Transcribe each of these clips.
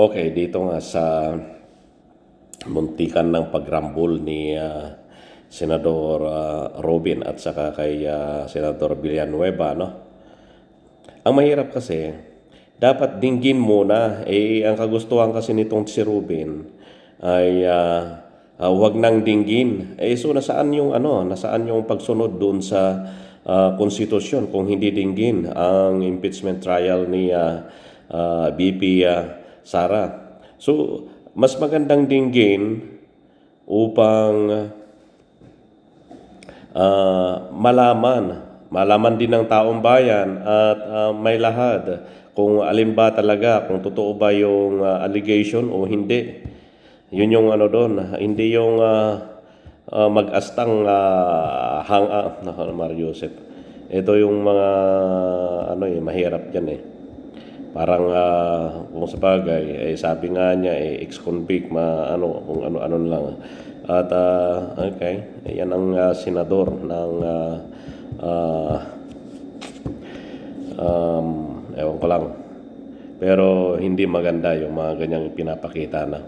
Okay, dito nga sa muntikan ng pagrambol ni ah, Senador ah, Robin at saka kay ah, Senador Villanueva, no? Ang mahirap kasi, dapat dinggin muna. Eh, ang kagustuhan kasi nitong si Robin ay ah, ah, wag nang dinggin. Eh, so nasaan yung ano, nasaan yung pagsunod doon sa ah, konstitusyon kung hindi dinggin ang impeachment trial ni ah, ah, BP ah, Sara. So, mas magandang dinggin upang ah, malaman, malaman din ng taong bayan at ah, may lahat kung alin ba talaga, kung totoo ba yung ah, allegation o hindi. Yun yung ano doon, hindi yung ah, ah, mag-astang uh, hang nako, Mario Joseph. Ito yung mga ano eh mahirap diyan eh. Parang ah, kung sa bagay, eh, sabi nga niya, eh, ex-convict, ma, ano, kung ano-ano lang. At, ah, okay, yan ang ah, senador ng, ah, ah, um, ewan ko lang. Pero hindi maganda yung mga ganyang pinapakita na.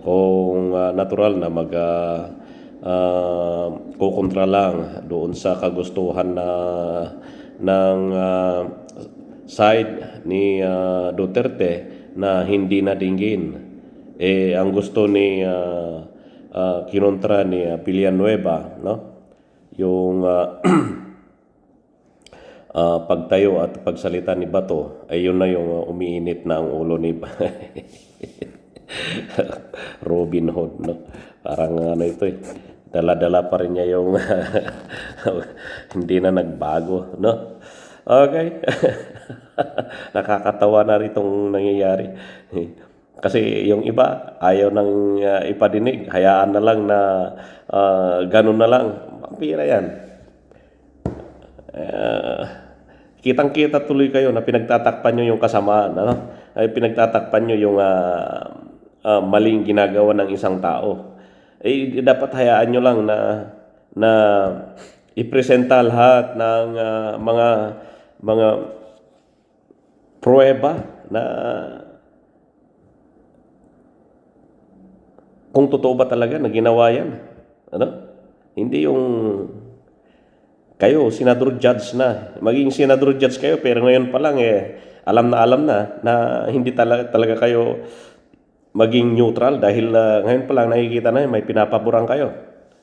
Kung ah, natural na mag, ah, ah, kukontra lang doon sa kagustuhan na ng ah, side ni ah, Duterte na hindi nadinggin. Eh ang gusto ni ah, ah, kinontra ni ah, Villanueva, no? Yung ah, ah, pagtayo at pagsalita ni Bato ay yun na yung ah, umiinit na ang ulo ni Robin Hood, no? Parang ano ito eh. Dala-dala pa rin niya yung hindi na nagbago, no? Okay. Nakakatawa na rin itong nangyayari. Kasi yung iba, ayaw nang uh, ipadinig. Hayaan na lang na uh, ganun na lang. Vampira yan. Uh, kitang-kita tuloy kayo na pinagtatakpan nyo yung kasamaan. Ano? Ay, pinagtatakpan nyo yung uh, uh, maling ginagawa ng isang tao. Eh, dapat hayaan nyo lang na na ipresenta lahat ng uh, mga mga pruweba na kung totoo ba talaga na ginawa yan. Ano? Hindi yung kayo, senador judge na. Maging senador judge kayo, pero ngayon pa lang eh, alam na alam na na hindi talaga, talaga kayo maging neutral dahil uh, ngayon pa lang nakikita na may pinapaboran kayo.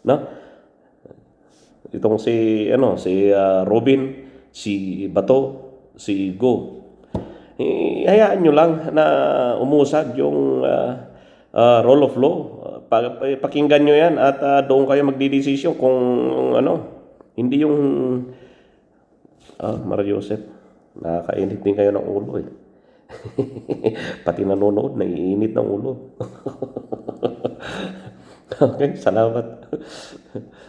No? Itong si ano, si uh, Robin, si Bato, si Go. Hayaan nyo lang na umusad yung uh, uh, rule of law. Pa, pakinggan nyo yan at uh, doon kayo magdidesisyon kung ano, hindi yung ah, Mario Joseph, nakakainit din kayo ng ulo eh. Pati nanonood, naiinit ng ulo. okay, salamat.